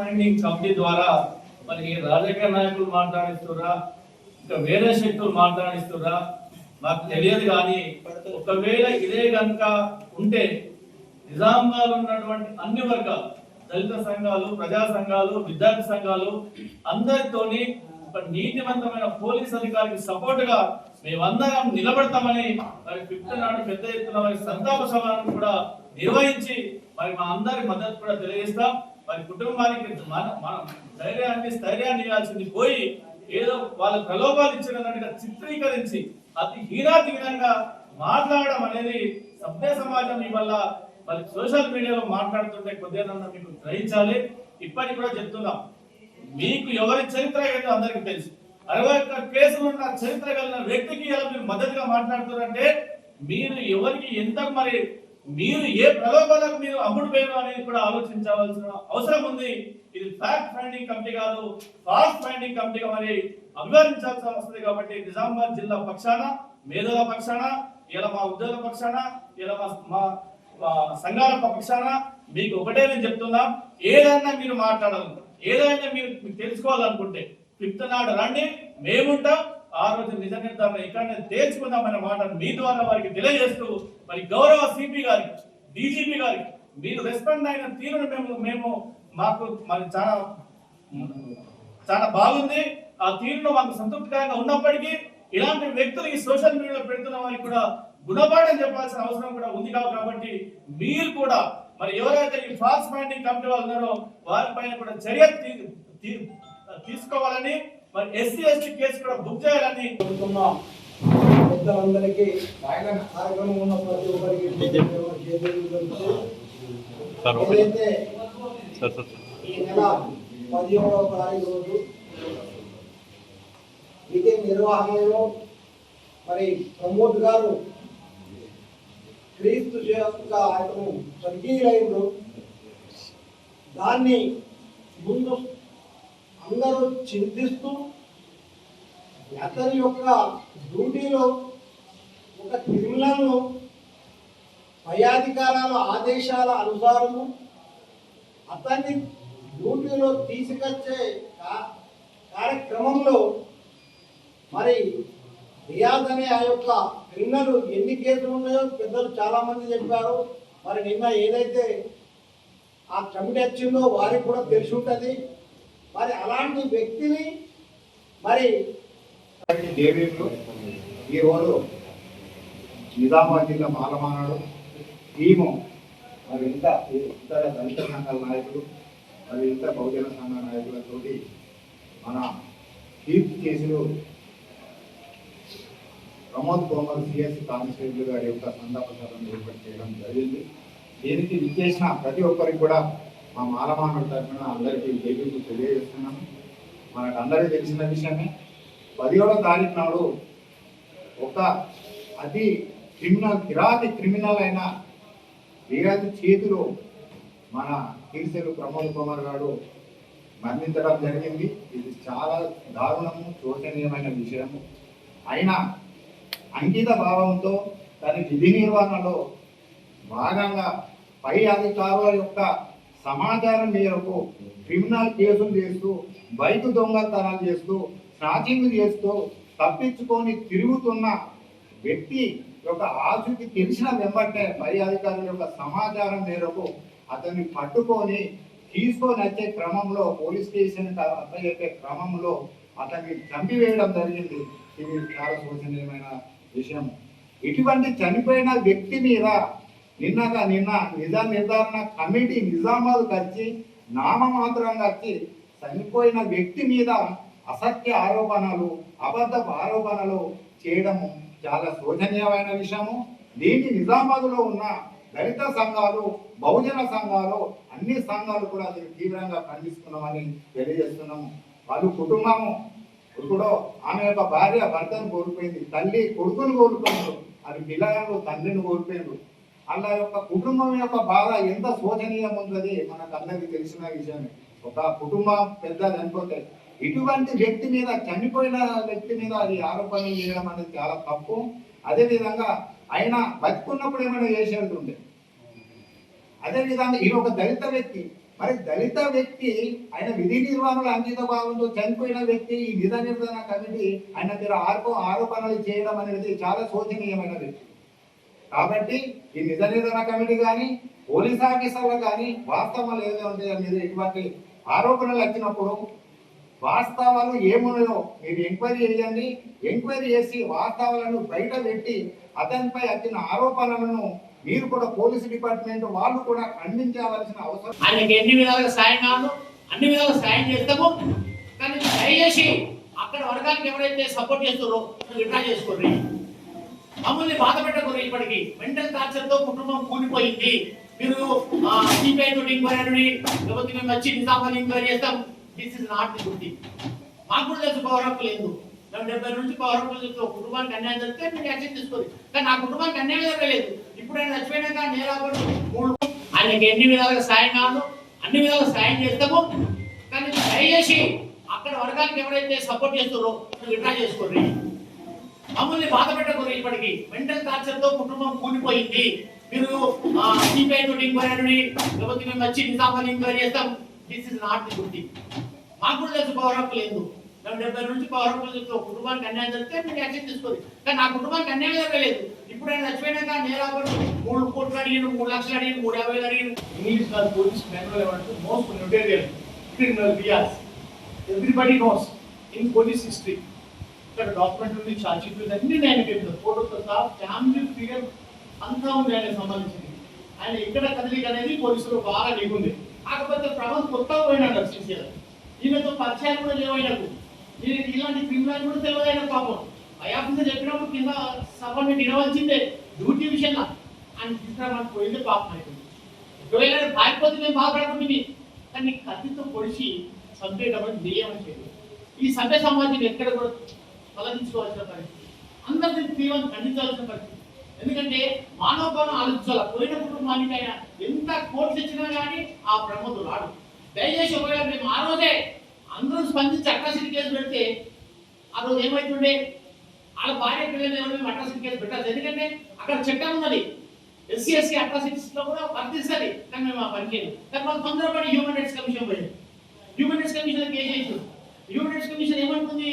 Finding committee ద్వారా మరి రాజకీయ నాయకులు మాట్లాడిస్తురా ఇంకా వేరే శక్తులు మాట్లాడిస్తురా మాకు తెలియదు కానీ ఒకవేళ ఇదే కనుక ఉంటే నిజామాబాద్ ఉన్నటువంటి అన్ని వర్గాలు దళిత సంఘాలు ప్రజా సంఘాలు విద్యార్థి సంఘాలు అందరితోని ఒక నీతివంతమైన పోలీస్ అధికారికి సపోర్ట్గా మేమందరం నిలబడతామని మరి ఫిఫ్త్ నాడు పెద్ద ఎత్తున మరి సంతాప సభను కూడా నిర్వహించి మరి మా అందరి మద్దతు కూడా తెలియజేస్తాం. వారి కుటుంబానికి మన- మనం ధైర్యాన్ని స్థైర్యాన్ని ఇవ్వాల్సింది పోయి ఏదో వాళ్ళ ప్రలోభాలు ఇచ్చినట్టుగా చిత్రీకరించి అతి హీనాతీనంగా మాట్లాడడం అనేది సభ్య సమాజం ఇవల్ల మరి సోషల్ మీడియాలో మాట్లాడుతుంటే కొద్దిగా మీకు గ్రహించాలి. ఇప్పటికి కూడా చెప్తున్నాం. మీకు ఎవరి చరిత్ర ఏంటో అందరికీ తెలుసు. అరవై ఒక్క కేసులు ఉన్న చరిత్ర కలిగిన వ్యక్తికి ఇలా మీరు మద్దతుగా మాట్లాడుతున్నారంటే మీరు ఎవరికి ఎంత మరి మీరు ఏ ప్రలోభాలకు మీరు అమ్ముడు పోయారు అనేది కూడా ఆలోచించవలసిన అవసరం ఉంది. ఇది ఫ్యాక్ట్ ఫైండింగ్ కమిటీ కాదు. ఫాస్ట్ ఫైండింగ్ కమిటీగా మరి అభివర్ణించాల్సిన వస్తుంది కాబట్టి నిజామాబాద్ జిల్లా పక్షాన మేధోల పక్షాన ఇలా మా ఉద్యోగుల పక్షాన ఇలా మా మా సంఘాల పక్షాన మీకు ఒకటే నేను చెప్తున్నా. ఏదైనా మీరు మాట్లాడాలి ఏదైనా మీరు తెలుసుకోవాలనుకుంటే ఫిఫ్త్ నాడు రండి. మేముంటాం. ఆ రోజు నిజ నిర్ధారణ ఇక్కడనే తేల్చుకుందామనే మాట మీ ద్వారా వారికి తెలియజేస్తూ మరి గౌరవ సిపి గారికి డీజీపీ గారికి మీరు రెస్పాండ్ అయిన తీరును మేము మేము మాకు మరి చాలా చాలా బాగుంది. ఆ తీరులో మాకు సంతృప్తికరంగా ఉన్నప్పటికీ ఇలాంటి వ్యక్తులు ఈ సోషల్ మీడియాలో పెడుతున్న వారికి కూడా గుణపాఠం చెప్పాల్సిన అవసరం కూడా ఉంది కాబట్టి మీరు కూడా మరి ఎవరైతే ఈ ఫాల్స్ మైండింగ్ కమిటీ వాళ్ళు ఉన్నారో వారిపైన కూడా చర్య తీసుకోవాలని మరి ఎస్సీ ఎస్టీ కేసు కూడా బుక్ చేయాలని కోరుతున్నాం. పెద్దలందరికీ కార్యక్రమం ఉన్న ప్రతి ఒక్కరికి ఏదైతే ఈ నెల పదిహేడవ తారీఖు రోజు నిర్వహణలో మరి ప్రమోద్ గారు క్రీస్తు యొక్క ఆయనను స్వర్గీయులైనరు దాన్ని ముందు అందరూ చింతిస్తూ అతని యొక్క డ్యూటీలో ఒక క్రిమినల్ను పై అధికారాల ఆదేశాల అనుసారము అతన్ని డ్యూటీలో తీసుకొచ్చే కార్యక్రమంలో మరి రియాజ్ అనే ఆ యొక్క క్రిమినల్ ఎన్ని కేసులు ఉన్నాయో పెద్దలు చాలామంది చెప్పారు. మరి నిన్న ఏదైతే ఆ కమిటీ వచ్చిందో వారికి కూడా తెలిసి ఉంటుంది. మరి అలాంటి వ్యక్తిని మరి దేవీలు ఈరోజు నిజామాబాద్ జిల్లా పాలమానాడు భీము మరి ఇంత ఇతర దళిత సంఘాల నాయకులు మరి ఇంత బహుజన సంఘ నాయకులతోటి మన కీర్తి కేసులు ప్రమోద్ కుమార్ సిఎస్ కానిస్టేబుల్ గారి యొక్క సంతాప సభను ఏర్పాటు చేయడం జరిగింది. దీనికి విచ్చేసిన ప్రతి ఒక్కరికి కూడా మా మాలమానవుడి తరఫున అందరికీ జేబీలు తెలియజేస్తున్నాము మనకు అందరికీ తెలిసిన విషయమే పదిహేడో తారీఖు నాడు ఒక అతి క్రిమినల్ కిరాతి క్రిమినల్ అయిన రియాజ్ చేతిలో మన కీర్సెలు ప్రమోద్ కుమార్ గారు మరణించడం జరిగింది. ఇది చాలా దారుణము శోచనీయమైన విషయము. అయినా అంకిత భావంతో తన విధి నిర్వహణలో భాగంగా పై అధికారుల యొక్క సమాచారం మేరకు క్రిమినల్ కేసులు చేస్తూ బైక్ దొంగతనాలు చేస్తూ స్నాచింగ్ చేస్తూ తప్పించుకొని తిరుగుతున్న వ్యక్తి యొక్క ఆచూకి తెలిసిన వెంబటే పై అధికారుల యొక్క సమాచారం మేరకు అతన్ని పట్టుకొని తీసుకొని వచ్చే క్రమంలో పోలీస్ స్టేషన్ అప్పచెప్పే క్రమంలో అతన్ని చంపివేయడం జరిగింది. ఇది చాలా శోచనీయమైన విషయం. ఇటువంటి చనిపోయిన వ్యక్తి మీద నిన్నగా నిన్న నిజ నిర్ధారణ కమిటీ నిజామాబాద్కి వచ్చి నామమాత్రంగా వచ్చి చనిపోయిన వ్యక్తి మీద అసత్య ఆరోపణలు అబద్ధపు ఆరోపణలు చేయడము చాలా శోచనీయమైన విషయము. దీన్ని నిజామాబాద్లో ఉన్న దళిత సంఘాలు బహుజన సంఘాలు అన్ని సంఘాలు కూడా దీన్ని తీవ్రంగా ఖండిస్తున్నామని తెలియజేస్తున్నాము. వాళ్ళు కుటుంబము ఇప్పుడు ఆమె యొక్క భార్య భర్తను కోల్పోయింది తల్లి కొడుకును కోల్పోయిండు అది పిల్లగాడు తండ్రిని కోల్పోయిండు అలా యొక్క కుటుంబం యొక్క బాధ ఎంత శోచనీయం ఉన్నది మనకు అందరికీ తెలిసిన విషయమే. ఒక కుటుంబం పెద్ద చనిపోతే ఇటువంటి వ్యక్తి మీద చనిపోయిన వ్యక్తి మీద అది ఆరోపణలు చేయడం అనేది చాలా తప్పు. అదే విధంగా ఆయన బతుకున్నప్పుడు ఏమైనా చేసేది ఉండే. అదే ఈ ఒక దళిత వ్యక్తి మరి దళిత వ్యక్తి ఆయన విధి నిర్వహణలో అంకిత భావంతో చనిపోయిన వ్యక్తి ఈ నిజ నిర్వహణ కమిటీ ఆయన మీద ఆరోపణలు చేయడం అనేది చాలా శోచనీయమైన వ్యక్తి కాబట్టి ఈ నిజ నిర్ధారణ కమిటీ కానీ పోలీస్ ఆఫీసర్లు కానీ వాస్తవాలు ఏదో ఉంటాయి మీద ఇటువంటి ఆరోపణలు వచ్చినప్పుడు వాస్తవాలు ఏమున్నాయో మీరు ఎంక్వైరీ చేయండి. ఎంక్వైరీ చేసి వాస్తవాలను బయట పెట్టి అతనిపై వచ్చిన ఆరోపణలను మీరు కూడా పోలీస్ డిపార్ట్మెంట్ వాళ్ళు కూడా ఖండించవలసిన అవసరం. ఆయనకి ఎన్ని విధాలుగా సాయం కావాలో అన్ని విధాలుగా సాయం చేస్తాము. కానీ దయచేసి అక్కడ వర్గానికి ఎవరైతే సపోర్ట్ చేస్తారో విడ్రా చేసుకోండి. మమ్మల్ని బాధ పెట్టకూడదు ఇప్పటికి. మెంటల్ టార్చర్తో కుటుంబం కూలిపోయింది. మీరు సిబిఐ తోటి ఎంక్వైరీ లేకపోతే మేము వచ్చి నిజామాబాద్ ఎంక్వైరీ చేస్తాం. This is not the good మాకు కూడా తెలుసు పవర్ అప్ లేదు. మేము డెబ్బై నుంచి పవర్ అప్ చెప్తాం కుటుంబానికి అన్యాయం జరిగితే మీరు యాక్షన్ తీసుకోవాలి కానీ నా కుటుంబానికి అన్యాయం జరగలేదు. ఇప్పుడు ఆయన చచ్చిపోయినాక నేరాబడి మూడు ఆయనకి ఎన్ని విధాలుగా సాయం కావాలో అన్ని విధాలుగా సాయం చేస్తాము. కానీ దయచేసి అక్కడ వర్గానికి ఎవరైతే సపోర్ట్ చేస్తారో విడ్రా చేసుకోండి. మమ్మల్ని బాధ పెట్టకూడదు ఇప్పటికి. మెంటల్ టార్చర్తో కుటుంబం కూలిపోయింది. మీరు సిబిఐ తోటి ఎంక్వైరీ లేకపోతే మేము వచ్చి నిజామాబాద్ ఎంక్వైరీ చేస్తాం. This is not the good మాకు కూడా తెలుసు పవర్ హక్కు లేదు. మేము డెబ్బై నుంచి పవర్ హక్కు చెప్తాం కుటుంబానికి అన్యాయం జరిగితే మీరు యాక్షన్ తీసుకోవాలి కానీ నా కుటుంబానికి అన్యాయం జరగలేదు. ఇప్పుడు ఆయన చచ్చిపోయినాక నేరాబడి మూడు కోట్లు అడిగిన మూడు లక్షలు అడిగిన మూడు యాభై వేలు అడిగిన ఇంగ్లీష్ కాదు పోలీస్ మాన్యువల్ ఏమంటారు? Most notorious criminal bias everybody knows in police history ఇక్కడ డాక్యుమెంట్ ఉంది ఛార్జ్ షీట్ అన్ని నేను చెప్తాను ఫోటోతో సహా ఫ్యామిలీ ఫిగర్ అంతా ఉంది ఆయన సంబంధించింది. ఆయన ఇక్కడ కదలిక అనేది పోలీసులు బాగా దిగుంది. కాకపోతే ప్రమాదం కొత్త పోయినాడు సిన్సియర్ ఈయనతో పరిచయాలు కూడా లేవు ఆయనకు. ఇలాంటి క్రిమినల్ కూడా తెలియదు ఆయన పాపం. ఐ ఆఫీసర్ చెప్పినప్పుడు కింద సబ్మిట్ ఇవ్వాల్సిందే డ్యూటీ విషయంలో. అని తీసుకురావడానికి పోయింది పాపం అయిపోయింది ఒకవేళ ఆయన పారిపోతే మేము బాధపడకుండా కానీ కత్తితో పొడిచి చంపేటప్పుడు నియమం చేయలేదు. ఈ సభ్య సమాజం ఎక్కడ కూడా తొలగించుకోవాల్సిన పరిస్థితి. అందరినీ తీవ్రం ఖండించాల్సిన పరిస్థితి. ఎందుకంటే మానవ కోణం ఆలోచించాలి? పోయిన కుటుంబానికైనా ఎంత కోర్టు తెచ్చినా కానీ ఆ ప్రమోదు రాడు దయచేసి ఒకవేళ మేము ఆ రోజే అందరూ స్పందించి అట్రాసిటీ కేసు పెడితే ఆ రోజు ఏమైతుండే? వాళ్ళ భార్య పిల్లలు ఎవరు మేము అట్రాసిటీ కేసు పెట్టాలి ఎందుకంటే అక్కడ చట్టం ఉన్నది. ఎస్సీ ఎస్సీ అట్రాసిటీస్ కూడా వర్తిస్తుంది. కానీ మేము ఆ పని చేయలేదు. కానీ వాళ్ళు తొందరపడి హ్యూమన్ రైట్స్ కమిషన్ పోయింది హ్యూమన్ రైట్స్ కమిషన్ కేసు చేసారు హ్యూమన్ రైట్స్ కమిషన్ ఏమంటుంది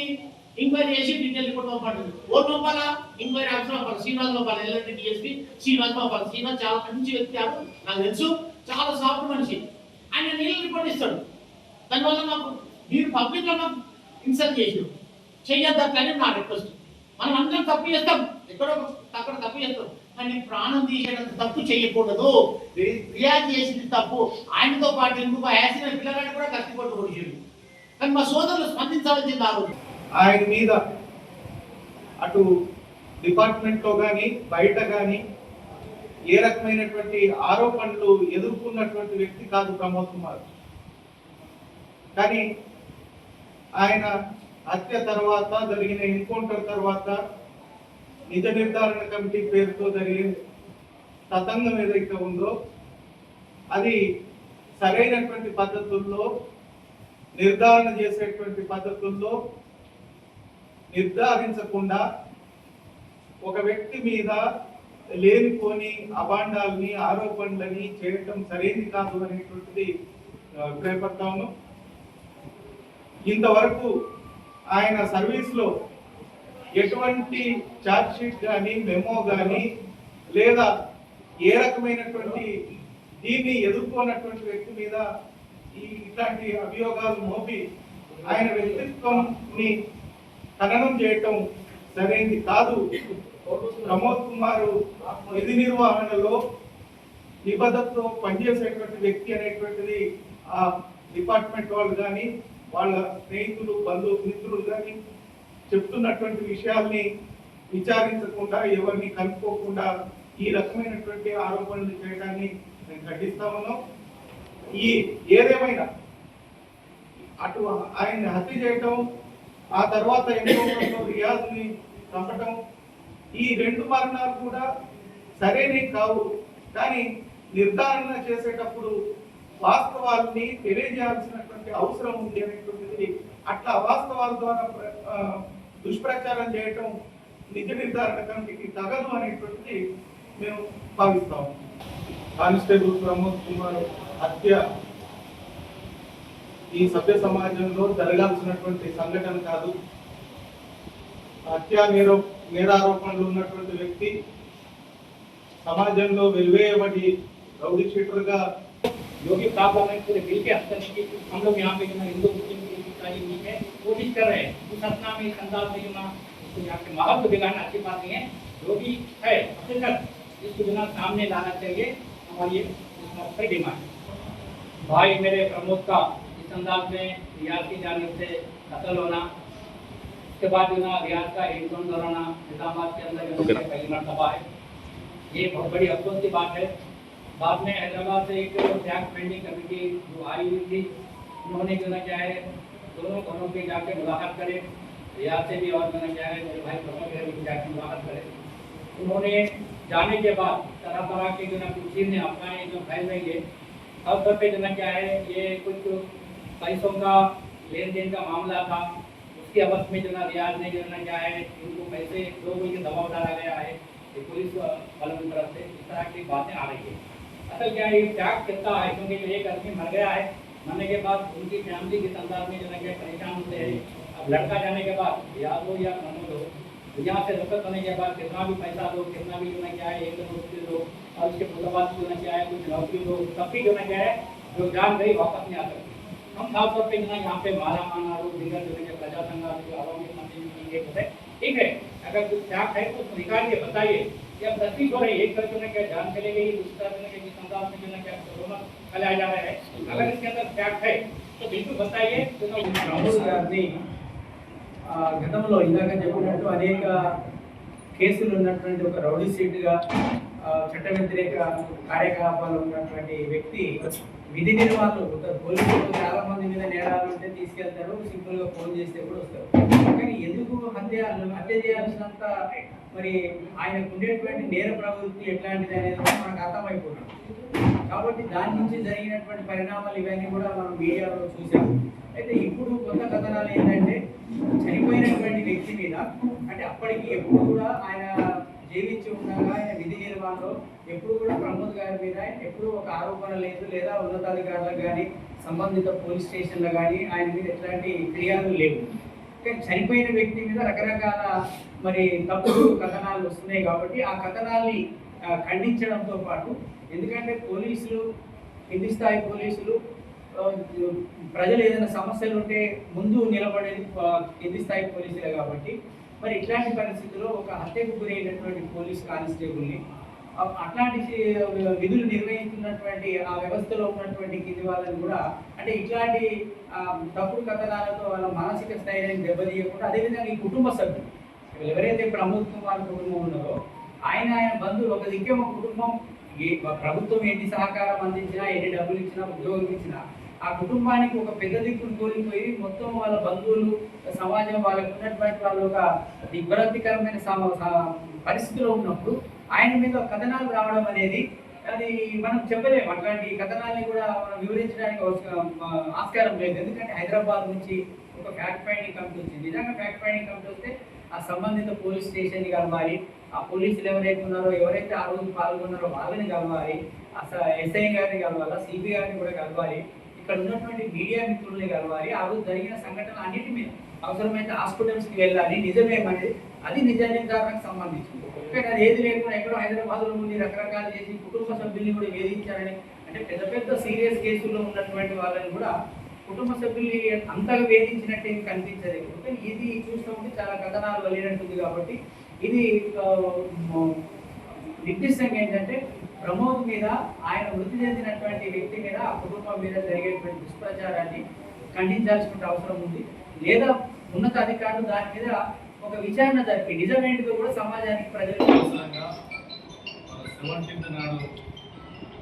ఎంక్వైరీ చేసి డీటెయిల్ రిపోర్ట్ పంపండి ఓ పంపాలా? ఎంక్వైరీ ఆఫీసర్ పంపాలి శ్రీనివాస్ పంపాలి ఎల్ఎండి డిఎస్పీ శ్రీనివాస్ పంపాలి శ్రీనివాస్ చాలా మంచి వ్యక్తి ఆడు. నాకు తెలుసు. చాలా సాఫ్ట్ మనిషి. ఆయన నీళ్ళు రిపోర్ట్ ఇస్తాడు. దానివల్ల నాకు మీరు పబ్లిక్లో నాకు ఇన్సల్ట్ చేసారు. చెయ్యొద్దు నా రిక్వెస్ట్ మనం అందరం తప్పు చేస్తాం. ఎక్కడో అక్కడ తప్పు చేస్తాం. కానీ ప్రాణం తీసేటంత తప్పు చేయకూడదు. రియాక్ట్ చేసింది తప్పు. ఆయనతో పాటు ఇంకొక యాసిన పిల్లగాడు కూడా కత్తి కొడిచాడు కానీ మా సోదరులు స్పందించాల్సింది ఆ రోజు. ఆయన మీద అటు డిపార్ట్మెంట్లో కానీ బయట కానీ ఏ రకమైనటువంటి ఆరోపణలు ఎదుర్కొన్నటువంటి వ్యక్తి కాదు ప్రమోద్ కుమార్. కానీ ఆయన హత్య తర్వాత జరిగిన ఎన్కౌంటర్ తర్వాత నిజ నిర్ధారణ కమిటీ పేరుతో జరిగే తతంగం ఏదైతే ఉందో అది సరైనటువంటి పద్ధతుల్లో నిర్ధారణ చేసేటువంటి పద్ధతుల్లో నిర్ధారించకుండా ఒక వ్యక్తి మీద లేనిపోని అభాండాలని ఆరోపణలని చేయటం సరైనది కాదు అనేటువంటిది అభిప్రాయపడతాను ఇంతవరకు ఆయన సర్వీస్లో ఎటువంటి ఛార్జ్ షీట్ కానీ మెమో కానీ లేదా ఏ రకమైనటువంటి దీన్ని ఎదుర్కొన్నటువంటి వ్యక్తి మీద ఈ ఇట్లాంటి అభియోగాలు మోపి ఆయన వ్యక్తిత్వంని ఖననం చేయటం సరైనది కాదు. ప్రమోద్ కుమార్ విధి నిర్వహణలో నిబద్ధతతో పనిచేసేటువంటి వ్యక్తి అనేటువంటిది ఆ డిపార్ట్మెంట్ వాళ్ళు కానీ వాళ్ళ స్నేహితులు బంధువు మిత్రులు కానీ చెప్తున్నటువంటి విషయాల్ని విచారించకుండా ఎవరిని కలుపుకోకుండా ఈ రకమైనటువంటి ఆరోపణలు చేయడాన్ని మేము ఖండిస్తా ఉన్నాం. ఈ ఏదేమైనా అటు ఆయన్ని హత్య చేయటం ఆ తర్వాత ఎన్కౌంటర్లో రియాజ్ని చంపటం. ఈ రెండు మరణాలు కూడా సరైనవి కావు. కానీ నిర్ధారణ చేసేటప్పుడు వాస్తవాల్ని తెలియజేయాల్సినటువంటి అవసరం ఉంది అనేటువంటిది అట్లా వాస్తవాల ద్వారా ప్ర- దుష్ప్రచారం చేయటం నిజ నిర్ధారణ కమిటీకి తగదు అనేటువంటిది మేము భావిస్తాము. కానిస్టేబుల్ ప్రమోద్ కుమార్ హత్య ఈ సభ్య సమాజంలో జరగాల్సినటువంటి సంఘటన కాదు హత్యా నేరో నేరారోపణలు ఉన్నటువంటి వ్యక్తి సమాజంలో వెలివేయబడి రౌడీ షీటర్గా जो भी प्रॉब्लम है पूरे मिल के हल करने की हम लोग यहाँ पे जो है हिंदू मुस्लिम की इसाई मिल के कोशिश कर रहे हैं उस अपना में इस अंदाज में जो ना उसको यहाँ पे माहौल को बिगाड़ना अच्छी बात नहीं है जो भी है हकीकत इसको जो ना सामने लाना चाहिए हमारी ये इस मौके पर डिमांड है भाई मेरे प्रमोद का अंदाज में रियाज की जानिब से कत्ल होना उसके बाद जो ना रियाज का एक जोन दौराना निजामाबाद के अंदर जो पहली मरतबा है। ये बहुत बड़ी अफसोस की बात है। बाद में हैदराबाद से एक टैक्स पेंडिंग कमेटी जो आई हुई थी उन्होंने जो ना क्या है दोनों घरों पे जाके मुलाकात करें। रियाज से भी और जो ना क्या है मेरे भाई प्रमोद है भी जाके मुलाकात करे। उन्होंने जाने के बाद तरह तरह के जो ना कुछ चीज़ें अफवाहें जो फैल रही है हर तौर पे जो ना क्या है ये कुछ पैसों का लेन देन का मामला था। उसके अवध में जो ना रियाज नहीं जो ना क्या है? इनको पैसे, दो कोई के दबाव डाला गया है। ये पुलिस वालों की तरफ़ से इस तरह की बातें आ रही है। असल क्या है त्याग कितना है? क्योंकि जो एक आदमी मर गया है। मरने के बाद उनकी फैमिली किस अंदाज में जो ना क्या परेशान होते हैं। अब लड़का जाने के बाद या हो या प्रमोद हो यहाँ से रुखत होने के बाद कितना भी पैसा दो, कितना भी जो ना क्या है, एक नौकरी दो। और उसके बाद जो ना क्या है, कुछ नौकरी दो। तब भी जो ना क्या है, जो जान गई वापस नहीं आ सकती। हम खास तौर पे जो ना यहाँ पे माला माना लोग दिगर जो है प्रजा संघ जो आवामी मंत्री एक होते हैं ठीक है अगर कुछ त्याग है तो उसको निकालिए बताइए या प्रतीक हो रही है एक तरह जो ना क्या जान चले गई दूसरी तरह जो ना क्या जिस अंदाज में जो ना क्या रोमन फैलाया जा रहा है अगर इसके अंदर त्याग है तो बिल्कुल बताइए जो ना రాహుల్ గారిని ఆ, గతంలో ఇందాక చెప్పినట్టు అనేక కేసులు ఉన్నటువంటి ఒక రౌడీ సీట్గా ఆ, చట్ట వ్యతిరేక కార్యకలాపాలు ఉన్నటువంటి వ్యక్తి విధి నిర్వాహకులు ఒక పోలీసులు చాలా మంది మీద నేరాలు ఉంటే తీసుకెళ్తారు. సింపుల్గా ఫోన్ చేస్తే కూడా వస్తారు. కానీ ఎందుకు హత్య హత్య చేయాల్సినంత మరి ఆయనకు ఉండేటువంటి నేర ప్రవృత్తి ఎట్లాంటిది అనేది మనకు అర్థమైపోతుంది. కాబట్టి దాని నుంచి జరిగినటువంటి పరిణామాలు ఇవన్నీ కూడా మనం మీడియాలో చూసాము అయితే ఇప్పుడు కొత్త కథనాలు ఏంటంటే చనిపోయినటువంటి వ్యక్తి మీద అంటే అప్పటికి ఎప్పుడు కూడా ఆయన జీవించి ఉండగా ఆయన విధి నిర్వహణలో ఎప్పుడు కూడా ప్రమోద్ గారి మీద ఎప్పుడు ఒక ఆరోపణ లేదు లేదా ఉన్నతాధికారులకు కానీ సంబంధిత పోలీస్ స్టేషన్లో కానీ ఆయన మీద ఎట్లాంటి ఫిర్యాదులు లేవు. కానీ చనిపోయిన వ్యక్తి మీద రకరకాల మరి తప్పుడు కథనాలు వస్తున్నాయి కాబట్టి ఆ కథనాల్ని ఖండించడంతో పాటు ఎందుకంటే పోలీసులు కింది స్థాయి పోలీసులు ప్రజలు ఏదైనా సమస్యలు ఉంటే ముందు నిలబడేది కింది స్థాయి పోలీసులే కాబట్టి మరి ఇట్లాంటి పరిస్థితుల్లో ఒక హత్యకు గురైనటువంటి పోలీస్ కానిస్టేబుల్ని అట్లాంటి విధులు నిర్వహిస్తున్నటువంటి ఆ వ్యవస్థలో ఉన్నటువంటి కింది వాళ్ళని కూడా అంటే ఇట్లాంటి తప్పుడు కథనాలతో వాళ్ళ మానసిక స్థైర్యాన్ని దెబ్బతీయకుండా అదేవిధంగా ఈ కుటుంబ సభ్యులు ఎవరైతే ప్రమోద్ కుమార్ కుటుంబం ఉన్నారో ఆయన ఆయన బంధువులు ఒక దిక్కేమో కుటుంబం ఏ ప్రభుత్వం ఎన్ని సహకారం అందించినా ఎన్ని డబ్బులు ఇచ్చినా ఉద్యోగం ఇచ్చినా ఆ కుటుంబానికి ఒక పెద్ద దిక్కును కోల్పోయి మొత్తం వాళ్ళ బంధువులు సమాజం వాళ్ళకు ఉన్నటువంటి వాళ్ళు ఒక దిగ్భ్రాంతికరమైన పరిస్థితిలో ఉన్నప్పుడు ఆయన మీద కథనాలు రావడం అనేది అది మనం చెప్పలేము. అట్లాంటి కథనాల్ని కూడా మనం వివరించడానికి అవసరం- ఆస్కారం లేదు. ఎందుకంటే హైదరాబాద్ నుంచి ఒక ఫ్యాక్ట్ ఫైండింగ్ కమిటీ వచ్చింది. నిజంగా ఫ్యాక్ట్ ఫైండింగ్ కమిటీ వస్తే ఆ సంబంధిత పోలీస్ స్టేషన్ కలవాలి ఆ పోలీసులు ఎవరైతే ఉన్నారో ఎవరైతే ఆ రోజు పాల్గొన్నారో వాళ్ళని కలవాలి అసలు ఎస్ఐ గారిని కలవాలి సిబి గారిని కూడా కలవాలి. ఇక్కడ ఉన్నటువంటి మీడియా మిత్రుల్ని కలవాలి. ఆ రోజు జరిగిన సంఘటనలు అన్నిటి మీద అవసరమైతే హాస్పిటల్స్కి వెళ్ళాలి. నిజమేమనేది అది నిజ నిర్ధారణకు సంబంధించింది. కానీ అది ఏది లేకుండా ఎక్కడో హైదరాబాద్లో ఉండి రకరకాలు చేసి కుటుంబ సభ్యుల్ని కూడా వేధించారని అంటే పెద్ద పెద్ద సీరియస్ కేసుల్లో ఉన్నటువంటి వాళ్ళని కూడా కుటుంబ సభ్యుల్ని అంతగా వేధించినట్టు ఏమి కనిపించదు కానీ ఇది చూస్తూ ఉంటే చాలా కథనాలు వెళ్ళినట్టుంది కాబట్టి ఇది నిర్దిష్టంగా ఏంటంటే ప్రమోద్ మీద ఆయన మృతి చెందినటువంటి వ్యక్తి మీద ఆ కుటుంబం మీద జరిగేటువంటి దుష్ప్రచారాన్ని ఖండించాల్సిన అవసరం ఉంది. లేదా ఉన్నత అధికారులు దాని మీద ఒక విచారణ జరిపి నిజమేంటిదో కూడా సమాజానికి ప్రజలకు సెవెంటీన్త్ నాడు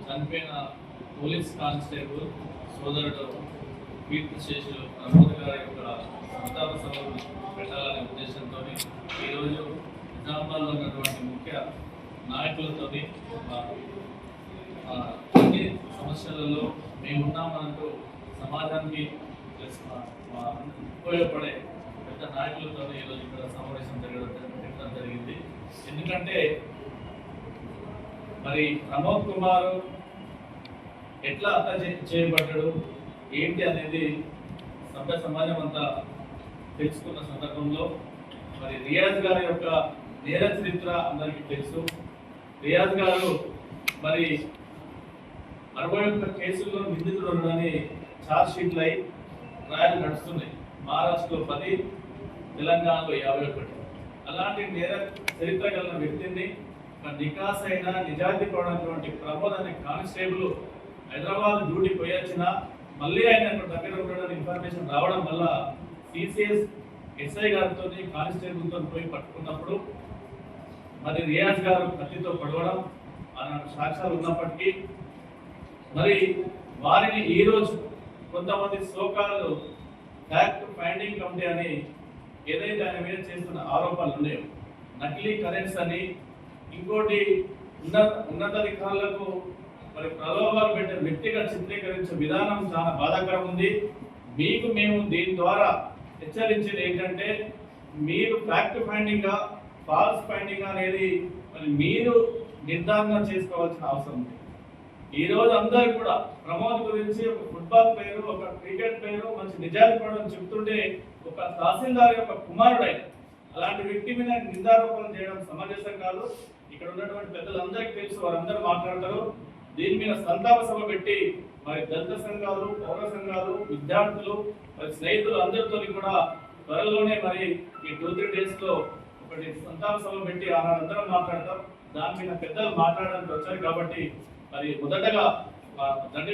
చనిపోయిన పోలీస్ కానిస్టేబుల్ సోదరుడు కీర్తి శేషు ప్రమోద్ గారి యొక్క సంతాప సభను పెట్టాలనే ఉద్దేశంతో ఈరోజు నిజామాబాద్లో ఉన్నటువంటి ముఖ్య నాయకులతో అన్ని సమస్యలలో మేము ఉన్నామంటూ సమాజానికి ఉపయోగపడే పెద్ద నాయకులతో ఈరోజు ఇక్కడ సమావేశం జరగడం జరిగింది. ఎందుకంటే మరి ప్రమోద్ కుమార్ ఎట్లా హత్య చే- చేయబడ్డాడు ఏంటి అనేది సభ్య సమాజం అంతా తెలుసుకున్న సందర్భంలో మరి రియాజ్ గారి యొక్క నేర చరిత్ర అందరికీ తెలుసు. రియాజ్ గారు మరి అరవై ఒక్క కేసుల్లో నిందితులు ఉన్నారని ఛార్జ్ షీట్లు అయి ట్రయల్ నడుస్తున్నాయి. మహారాష్ట్రలో పది తెలంగాణలో యాభై ఒకటి. అలాంటి నేర చరిత్ర కలిగిన వ్యక్తిని నికాస్ అయిన నిజాయితీ పడినటువంటి ప్రమోద్ అనే కానిస్టేబుల్ హైదరాబాద్ డ్యూటీ పోయొచ్చిన మళ్ళీ ఆయన అక్కడ దగ్గర ఉండడానికి ఇన్ఫర్మేషన్ రావడం వల్ల సిసిఎస్ ఎస్ఐ గారితో కానిస్టేబుల్తో పోయి పట్టుకున్నప్పుడు మరి రియాజ్ గారు కత్తితో పడవడం ఆనాడు సాక్ష్యాలు ఉన్నప్పటికీ మరి వారిని ఈరోజు కొంతమంది సోకాలు ఫ్యాక్ట్ ఫైండింగ్ కమిటీ అని ఏదైతే ఆయన మీద చేస్తున్న ఆరోపణలు ఉన్నాయో నకిలీ కరెన్స్ అని ఇంకోటి ఉన్నత ఉన్నతాధికారులకు మరి ప్రలోభాలు పెట్టే వ్యక్తిగా చిత్రీకరించే విధానం చాలా బాధాకరం ఉంది. మీకు మేము దీని ద్వారా హెచ్చరించేది ఏంటంటే మీరు ఫ్యాక్ట్ ఫైండింగ్గా ఫాల్స్ ఫైండింగ్ అనేది మరి మీరు నిర్ధారణ చేసుకోవాల్సిన అవసరం ఉంది. ఈ రోజు అందరు కూడా ప్రమోద్ గురించి ఒక ఫుట్బాల్ ప్లేయర్ ఒక క్రికెట్ ప్లేయర్ మంచి నిజాయితీ పడడం చెప్తుంటే ఒక తహసీల్దార్ యొక్క కుమారుడై అలాంటి వ్యక్తి మీద నిందారోపణలు చేయడం సమంజసం కాదు. ఇక్కడ ఉన్నటువంటి పెద్దలందరికీ తెలుసు వారందరూ మాట్లాడతారు. దీని మీద సంతాప సభ పెట్టి మరి దళిత సంఘాలు పౌర సంఘాలు విద్యార్థులు మరి స్నేహితులు అందరితో కూడా త్వరలోనే మరి ఈ టూ త్రీ డేస్లో ఒకటి సంతాప సభ పెట్టి ఆనాడు అందరం మాట్లాడతాం. దాని మీద పెద్దలు మాట్లాడడానికి వచ్చారు కాబట్టి మరి మొదటగా దండి